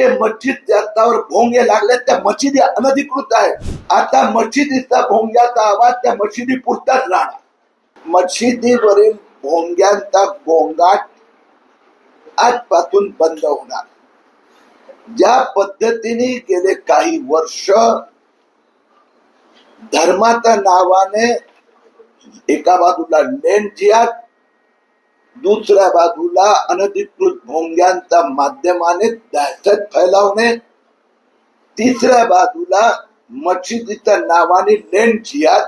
टक्के मस्जिद त्यावर भोंगे लागले त्या मशिदी अनधिकृत आहे. आता मशिदीचा भोंग्याचा आवाज त्या मशिदी पुरताच राहणार. मशिदीवरील भोंग्यांचा गोंगाट आजपासून बंद होणार. ज्या पद्धतीने गेले काही वर्ष धर्माच्या नावाने एका बाजूला लेंड जिहाद दुसऱ्या बाजूला अनधिकृत भोंग्यांच्या माध्यमाने दहशत फैलावणे. तिसऱ्या बाजूला मशिदीच्या नावाने लेन जिहाद.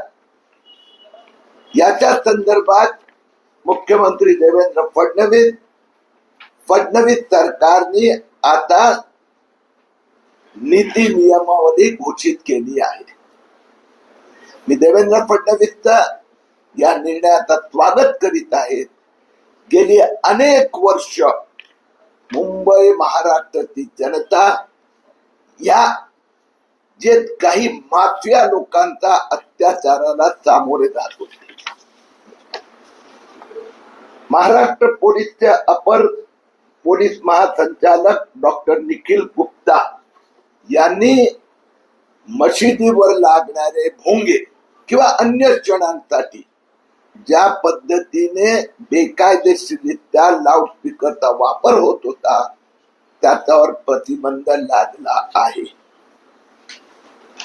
याच्या संदर्भात मुख्यमंत्री देवेंद्र फडणवीस फडणवीस सरकारने आता नीती नियमावली घोषित केली आहे. मी देवेंद्र फडणवीसचा या निर्णयाचा स्वागत करीत आहे. गेली अनेक वर्ष मुंबई महाराष्ट्राची जनता या जे काही माफिया लोकांचा अत्याचाराला सामोरे जात होते. महाराष्ट्र पोलीसचे अपर पोलीस महासंचालक डॉक्टर निखिल गुप्ता यांनी मशिदीवर लागणारे भोंगे किंवा अन्य क्षणांसाठी ज्या पद्धतीने बेकायदेशीरित्या लाऊडस्पीकरचा वापर होत होता त्याच्यावर प्रतिबंध लादला आहे.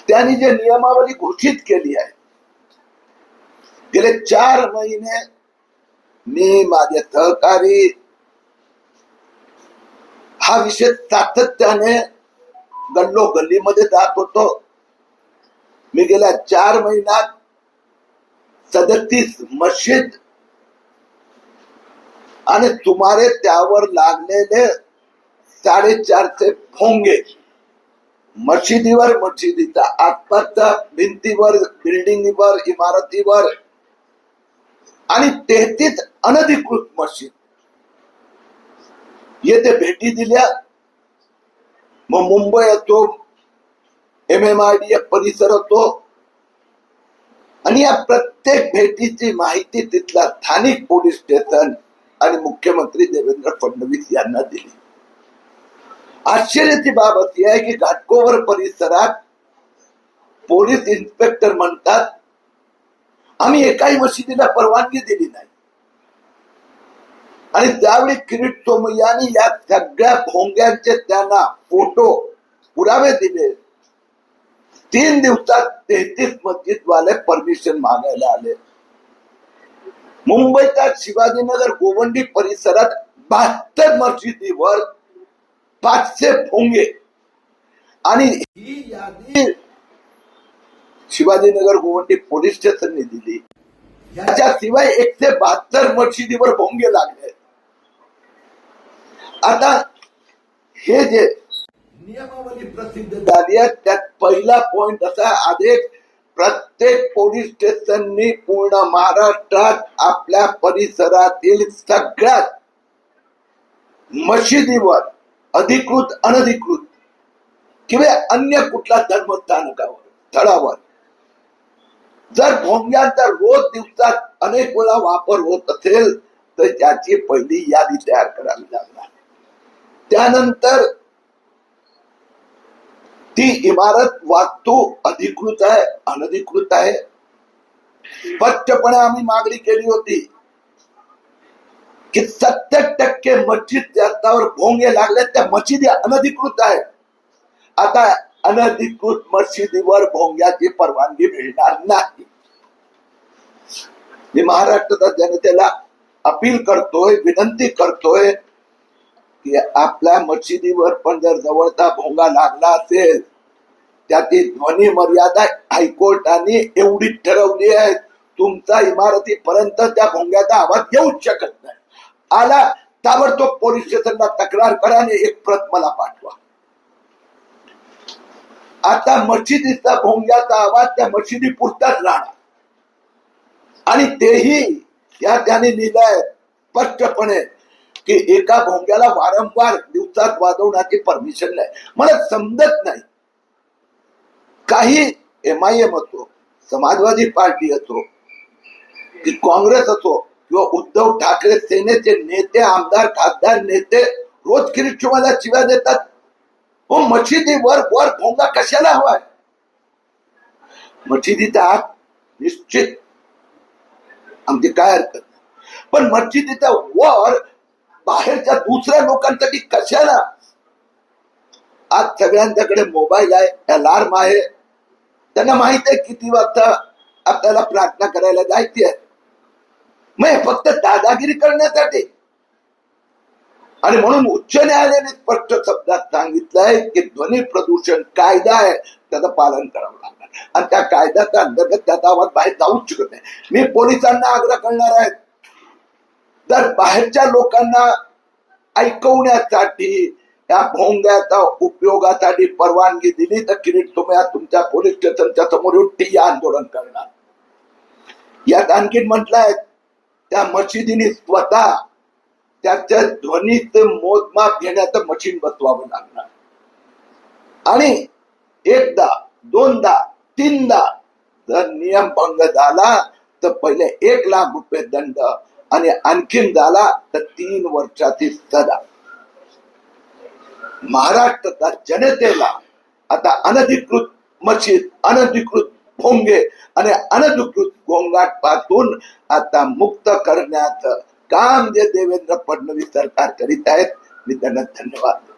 त्यांनी जे नियमावली घोषित केली आहे गेले चार महिने मी माझे सहकारी हा विषय सातत्याने गल्लो गल्लीमध्ये जात होतो. मी गेल्या चार महिन्यात सदतीस मशीद. आणि तुम्हारे त्यावर लागलेले साडेचारशे भोंगे मशिदीवर मशिदीच्या आसपासच्या भिंतीवर बिल्डिंगवर इमारतीवर. आणि तेहतीस अनधिकृत मशीद. येथे भेटी दिल्या. मग मुंबई येतो एम एम आय डी परिसर होतो. आणि या प्रत्येक भेटीची माहिती तिथला स्थानिक पोलीस स्टेशन आणि मुख्यमंत्री देवेंद्र फडणवीस यांना दिली. आश्चर्याची बाब अशी आहे की घाटकोवर परिसरात पोलीस इन्स्पेक्टर म्हणतात आम्ही एकाही मशिदीला परवानगी दिली नाही. आणि त्यावेळी किरीट सोमय्यानी या सगळ्या भोंग्यांचे त्यांना फोटो पुरावे दिले. तीन दिवसात तेहतीस मस्जिदवाले परमिशन मागायला आले. मुंबईच्या शिवाजीनगर गोवंडी परिसरात बहात्तर मस्जिदीवर पाचशे भोंगे आणि ही यादी शिवाजीनगर गोवंडी पोलीस स्टेशनने दिली. याच्याशिवाय एकशे बहात्तर मशिदीवर भोंगे लागले. आता हे जे नियमावली प्रसिद्ध झाली. आहे. त्यात पहिला पॉइंट असा आदेश प्रत्येक पोलीस स्टेशननी पूर्ण महाराष्ट्रात आपल्या परिसरातील सगळ्यात मशिदीवर अधिकृत अनधिकृत किंवा अन्य कुठल्या धर्मस्थानकावर स्थळावर. जर भोंग्यांचा रोज दिवसात अनेक वेळा वापर होत असेल तर त्याची पहिली यादी तयार करावी लागणार. त्यानंतर ती इमारत वास्तू अधिकृत आहे अनधिकृत आहे स्पष्टपणे आम्ही मागणी केली होती की सत्तर टक्के मस्जिद त्यावर भोंगे लागले, त्या मशिदी अनधिकृत आहे. आता अनधिकृत मशिदीवर भोंग्याची परवानगी मिळणार नाही. मी महाराष्ट्राच्या जनतेला अपील करतोय, विनंती करतोय की आपल्या मशिदीवर पण जर जवळचा भोंगा लागला असेल त्याची ध्वनी मर्यादा हायकोर्टाने एवढी ठरवली आहे तुमचा इमारतीपर्यंत त्या भोंग्याचा आवाज येऊच शकत नाही. आला ताबडतोब पोलीस स्टेशनला तक्रार करा आणि एक प्रत मला पाठवा. आता मशिदीचा भोंग्याचा आवाज त्या मशिदी पुरताच राहणार. आणि तेही या त्याने लिहिलंय स्पष्टपणे की एका भोंग्याला वारंवार दिवसात वाजवण्याची परमिशन नाही. मला समजत नाही. काही एम आय एम असो समाजवादी पार्टी असो की काँग्रेस असो किंवा उद्धव ठाकरे सेनेचे नेते आमदार खासदार नेते रोज किरीट शिवाला शिव्या देतात. हो मशिदीवर वर भोंगा कशाला हवाय? मशिदीचा आत निश्चित. आमची काय हरकत पण मशिदीचा वर बाहेरच्या दुसऱ्या लोकांसाठी कशाला? आज सगळ्यांच्याकडे मोबाईल आहे अलार्म आहे. त्यांना माहीत आहे किती वाजता आपल्याला प्रार्थना करायला जायची आहे. मग फक्त दादागिरी करण्यासाठी. आणि म्हणून उच्च न्यायालयाने स्पष्ट शब्दात सांगितलंय की ध्वनी प्रदूषण कायदा आहे त्याचं पालन करावं लागणार. आणि त्या कायद्याच्या अंतर्गत त्याचा आवाज बाहेर जाऊच शकत नाही. मी पोलिसांना आग्रह करणार आहे तर बाहेरच्या लोकांना ऐकवण्यासाठी या भोंग्याचा उपयोगासाठी परवानगी दिली तर किरीट तुम्ही तुमच्या पोलीस स्टेशनच्या समोर येऊन ठिय्या आंदोलन करणार. यात आणखीन म्हटलंय त्या मशिदीने स्वतः त्याच्या ध्वनीच मोजमाप घेण्याचं मशीन बसवावं लागणार. आणि एकदा दोनदा तीनदा जर नियम भंग झाला तर पहिले एक लाख रुपये दंड आणि आणखीन झाला तर तीन वर्षाची सदा महाराष्ट्राच्या जनतेला आता अनधिकृत मशीद अनधिकृत भोंगे आणि अनधिकृत गोंगाटपासून आता मुक्त करण्याचं काम जे देवेंद्र फडणवीस सरकार करीत आहेत मी त्यांना धन्यवाद देतो.